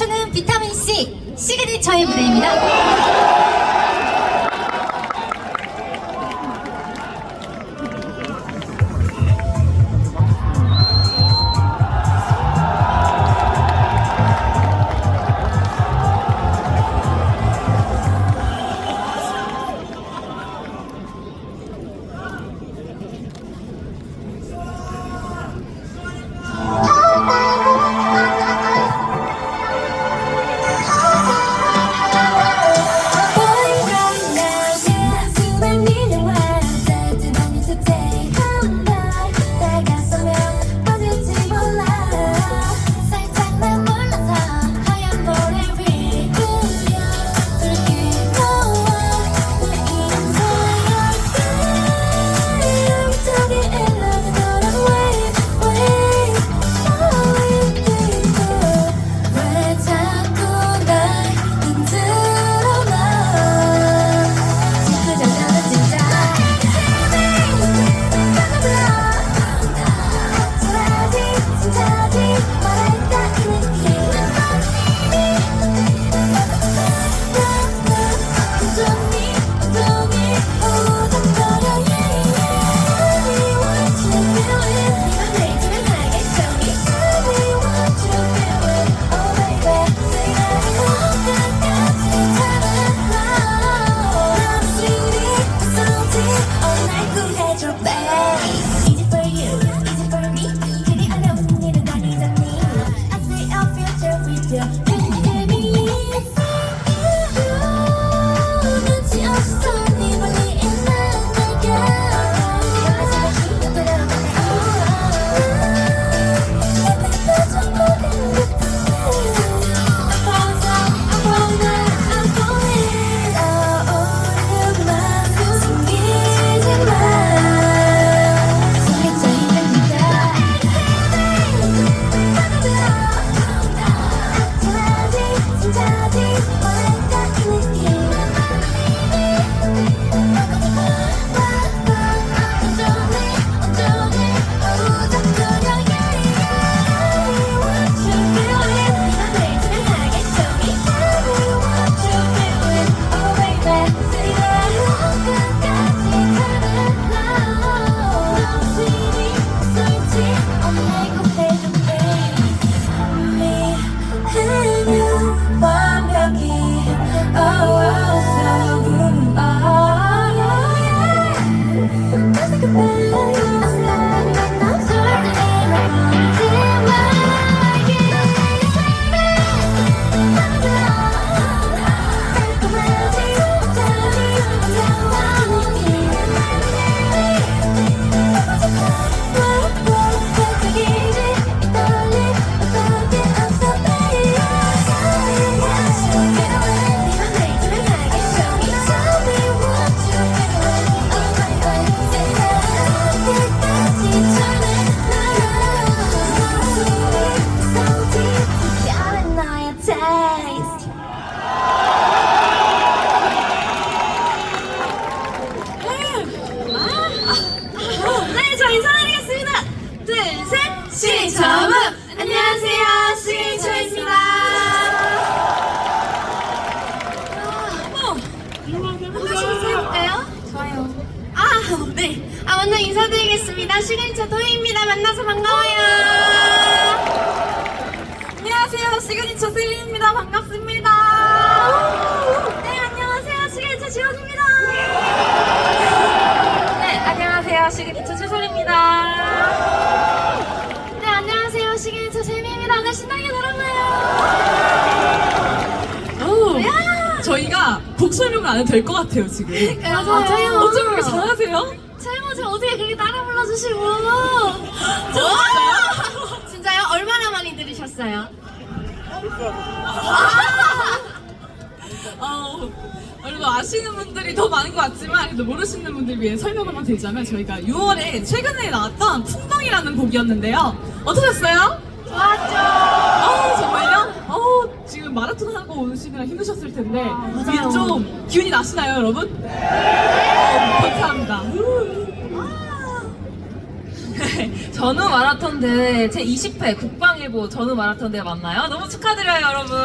춤추는 비타민 C 시그니처의 무대입니다. 시그니처 슬리입니다. 반갑습니다. 네, 안녕하세요, 시그니처 지원입니다. 네, 안녕하세요. 시그니처 최솔입니다. 네, 안녕하세요. 시그니처 세미입니다. 오늘 신나게 놀아봐요. 오, 저희가 곡 설명을 안 해도 될 것 같아요 지금. 맞아요. 어쩜 그렇게 잘하세요? 최모 어떻게 그렇게 따라 불러주시고. 진짜요? 얼마나 많이 들으셨어요? 어, 여러분 아시는 분들이 더 많은 것 같지만 그래도 모르시는 분들 위해 설명을 드리자면 저희가 6월에 최근에 나왔던 풍덩이라는 곡이었는데요. 어떠셨어요? 좋았죠. 아 정말요? 어 지금 마라톤 하고 오시느라 힘드셨을 텐데 이제 좀 기운이 나시나요 여러분? 네. 어, 감사합니다. 네, 전후 마라톤 대회 제 20회 국방일보 전후 마라톤 대회 맞나요? 너무 축하드려요, 여러분.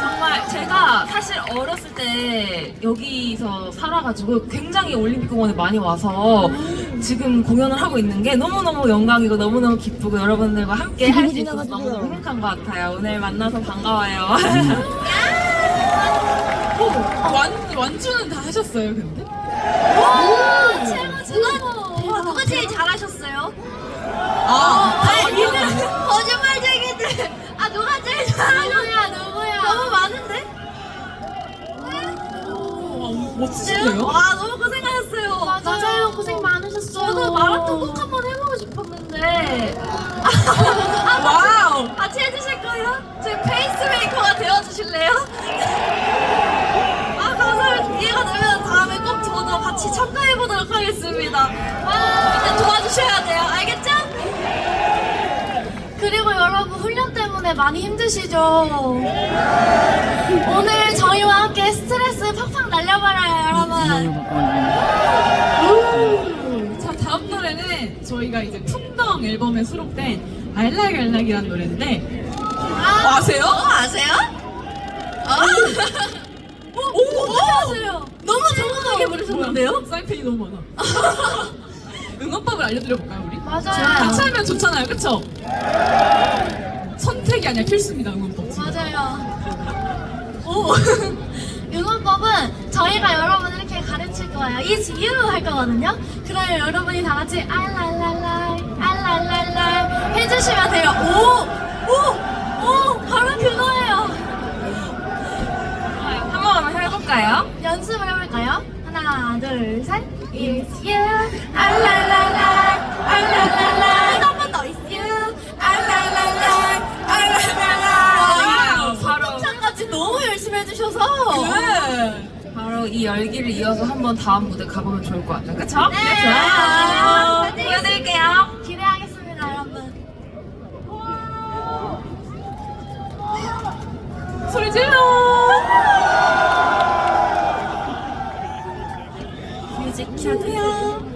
정말 제가 사실 어렸을 때 여기서 살아가지고 굉장히 올림픽공원에 많이 와서 지금 공연을 하고 있는 게 너무너무 영광이고 너무너무 기쁘고 여러분들과 함께 할 수 있어서 너무너무 행복한 것 같아요. 오늘 만나서 반가워요. 어, 완, 완주는 다 하셨어요, 근데? 누가 제일 잘하셨어요? 아, 아니, 거짓말쟁이들. 아 누가 제일 잘하셨냐 누구야? 너무 많은데? 어, 멋지신데요? 와 너무 고생하셨어요. 맞아요, 고생 많으셨어요. 저도 마라톤 꼭 한번 해보고 싶었는데. 와우! 같이 해주실 거예요? 제 페이스메이커가 되어주실래요? 아 감사합니다. 이해가 되면 다음에 꼭 저도 같이 참가해보도록 하겠습니다. 이제 도와주셔야 돼요. 알겠죠? 그리고 여러분 훈련 때문에 많이 힘드시죠? 오늘 저희와 함께 스트레스 팍팍 날려버려요 여러분. 자, 다음 노래는 저희가 이제 풍덩 앨범에 수록된 알락알락이라는 노래인데 아, 아세요? 어, 아세요? 어? 오, 어떻게 아세요? 너무 정확하게 부르셨는데요? 사인펜이 너무 많아. 응원법을 알려드려볼까요, 우리? 맞아요. 같이 하면 좋잖아요, 그쵸? 선택이 아니라 필수입니다, 응원법. 맞아요. 오. 응원법은 저희가 여러분을 이렇게 가르칠 거예요. It's you 할 거거든요. 그러면 여러분이 다 같이 알랄랄라 알랄랄라 해주시면 돼요. 오! 오! 오! 바로 그거예요. 한번 한번 해볼까요? 연습을 해볼까요? 하나, 둘, 셋. It's you. 알랄랄라. 알랄랄라. 해주셔서. 네. 바로 이 열기를 이어서 한번 다음 무대 가보면 좋을 것 같아요. 그쵸? 네. 좋아요. 보여드릴게요. 기대하겠습니다, 여러분. 소리 질러! 뮤직 켜도요.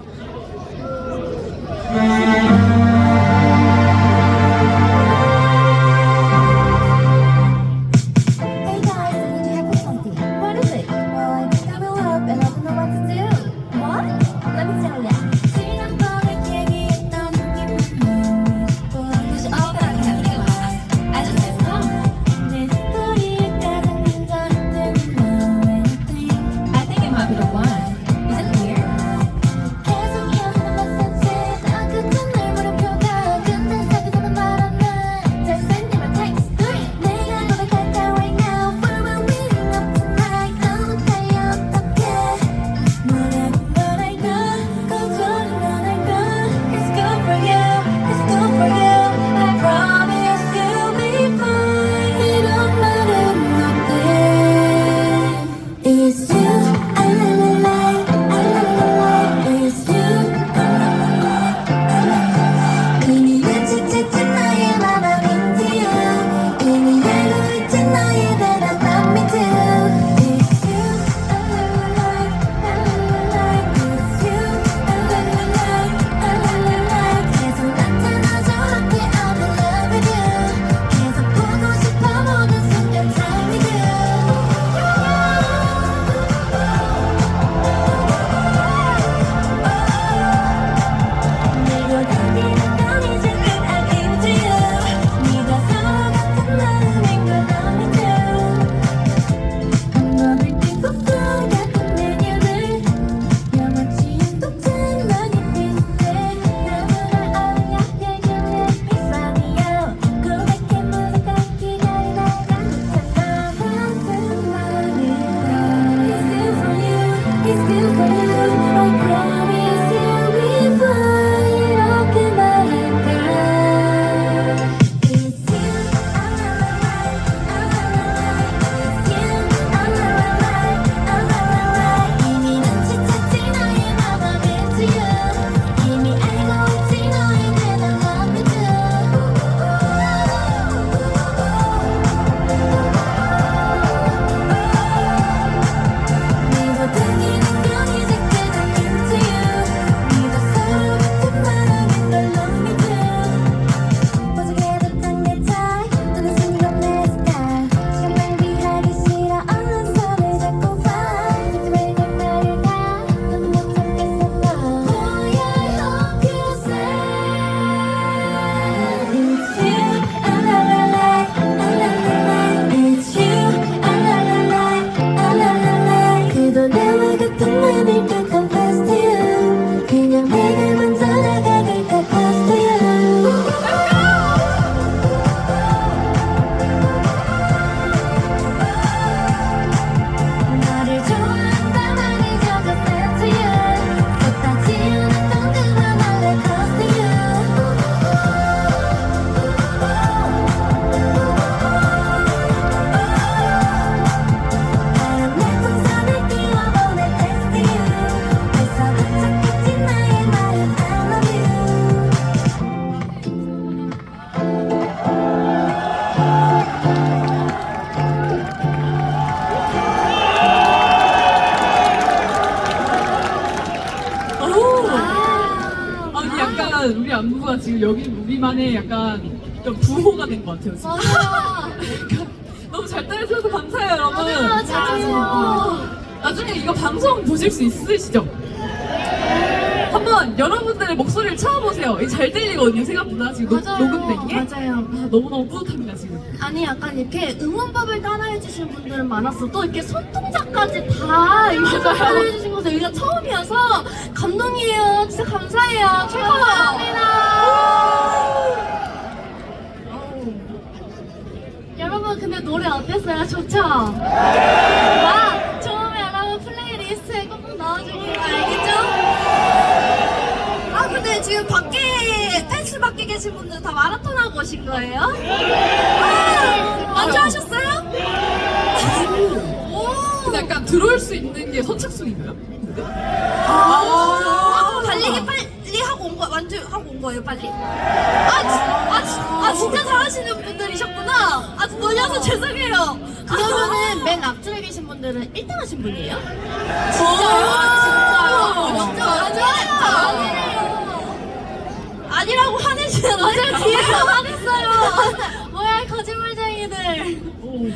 된것 같아요. 지금. 너무 잘 따라주셔서 감사해요, 여러분. 맞아요. 잘하세요. 나중에 이거 방송 보실 수 있으시죠? 한번 여러분들의 목소리를 찾아보세요. 이게 잘 들리거든요, 생각보다. 지금 녹- 맞아요. 녹음된 게. 맞아요. 아, 너무너무 뿌듯합니다, 지금. 아니 약간 이렇게 응원법을 따라해 주신 분들은 많았어. 또 이렇게 손동작까지 다 이렇게 따라해 주신 것은 여기가 처음이어서 감동이에요. 진짜 감사해요. 최고 여러분 근데 노래 어땠어요? 좋죠? 와 좋으면 여러분 플레이리스트에 꼭 넣어주기로 알겠죠? 아 근데 지금 밖에 펜스 밖에 계신 분들 다 마라톤 하고 오신 거예요? 아, 먼저 하셨어요? 오 근데 약간 들어올 수 있는 게 선착순인가요? 아, 달리기 빨리 하고 온 거, 완전 하고 온 거예요, 빨리? 아, 지, 아, 지, 아, 진짜 잘하시는 분들이셨구나. 아, 놀려서 죄송해요. 그러면은 맨 앞줄에 계신 분들은 1등 하신 분이에요? 진짜요? 진짜요? 진짜 맞아요. 아니래요. 아니라고 화내시는 맞아요, 뒤에서 화냈어요. 뭐야, 거짓말쟁이들. 오.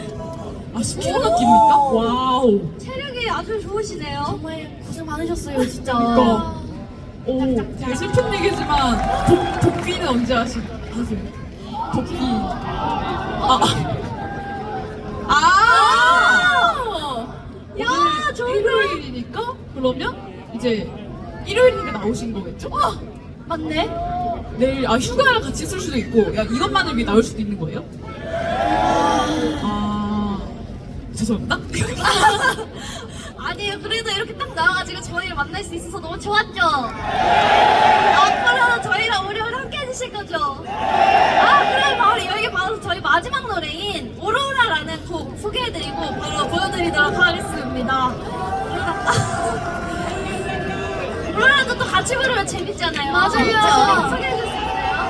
아, 10kg 바뀝니까? 와우. 체력이 아주 좋으시네요. 정말 고생 많으셨어요, 진짜. 그러니까. 오, 되게 슬픈 얘기지만, 복, 복귀는 언제 하시, 하세요? 복귀. 아, 아! 아! 야, 좋은데? 일요일이니까? 그러면 이제 일요일이니까 나오신 거겠죠? 어, 맞네. 내일, 아, 휴가를 같이 쓸 수도 있고, 야, 이것만을 위해 나올 수도 있는 거예요? 아, 죄송합니다. 아니에요. 그래도 이렇게 딱 나와가지고 저희를 만날 수 있어서 너무 좋았죠? 앞으로는 저희랑 오래오래 함께 해주실 거죠? 아, 그래. 바로 여기 바로 저희 마지막 노래인 오로라라는 곡 소개해드리고 바로 보여드리도록 하겠습니다. 오로라도 또 같이 부르면 재밌잖아요. 맞아요. 있어요?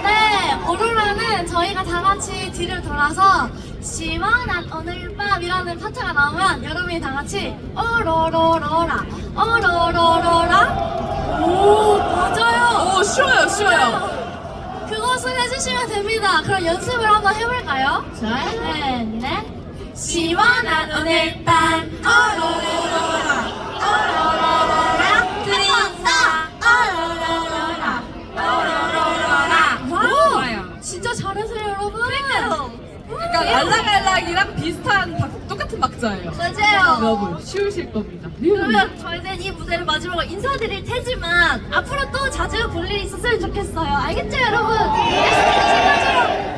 네, 오로라는 저희가 다 같이 뒤를 돌아서 시원한 오늘 밤이라는 파트가 나오면 여러분이 다 같이 오로로로라 오로로로라. 오 맞아요. 오, 쉬워요, 쉬워요. 그것을 해주시면 됩니다. 그럼 연습을 한번 해볼까요? 네네. 시원한 오늘 밤. 오로로로 약간 알락알락이랑 비슷한 박, 똑같은 박자예요. 맞아요 여러분, 쉬우실 겁니다. 그러면 저희는 이 무대를 마지막으로 인사드릴 테지만 앞으로 또 자주 볼 일이 있었으면 좋겠어요. 알겠죠, 여러분? 약속하신 것처럼.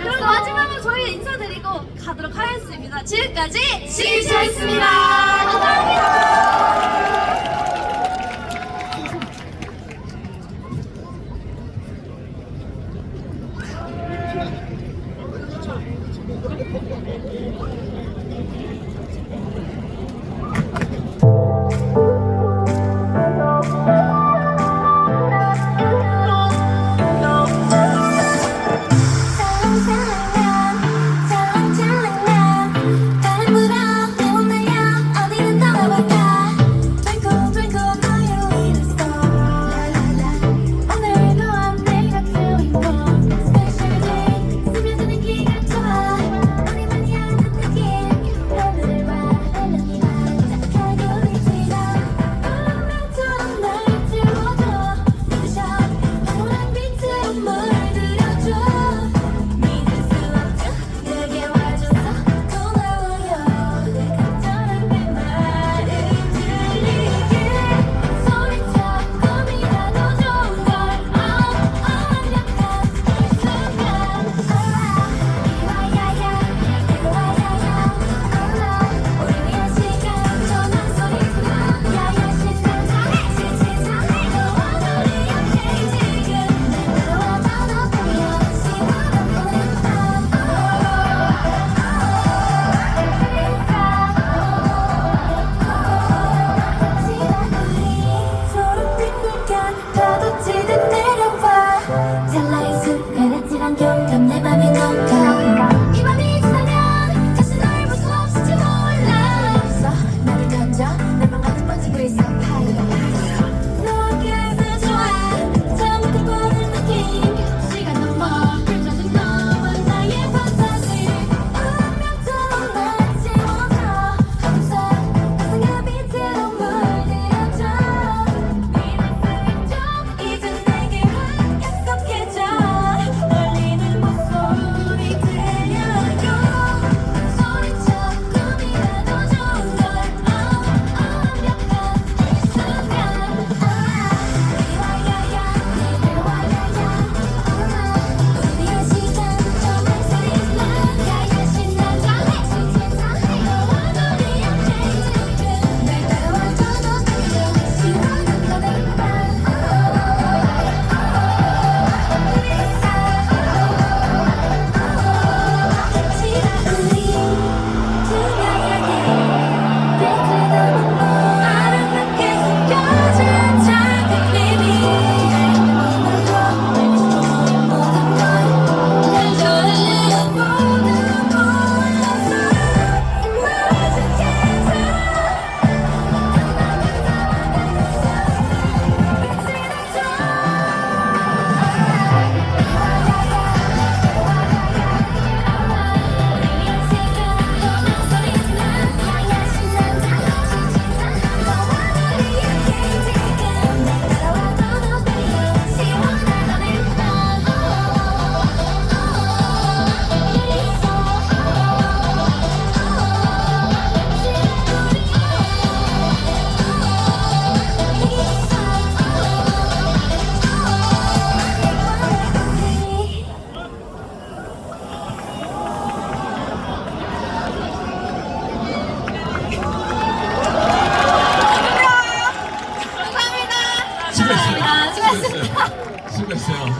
그럼 마지막으로 저희 인사드리고 가도록 하겠습니다. 지금까지 시기차였습니다. 감사합니다.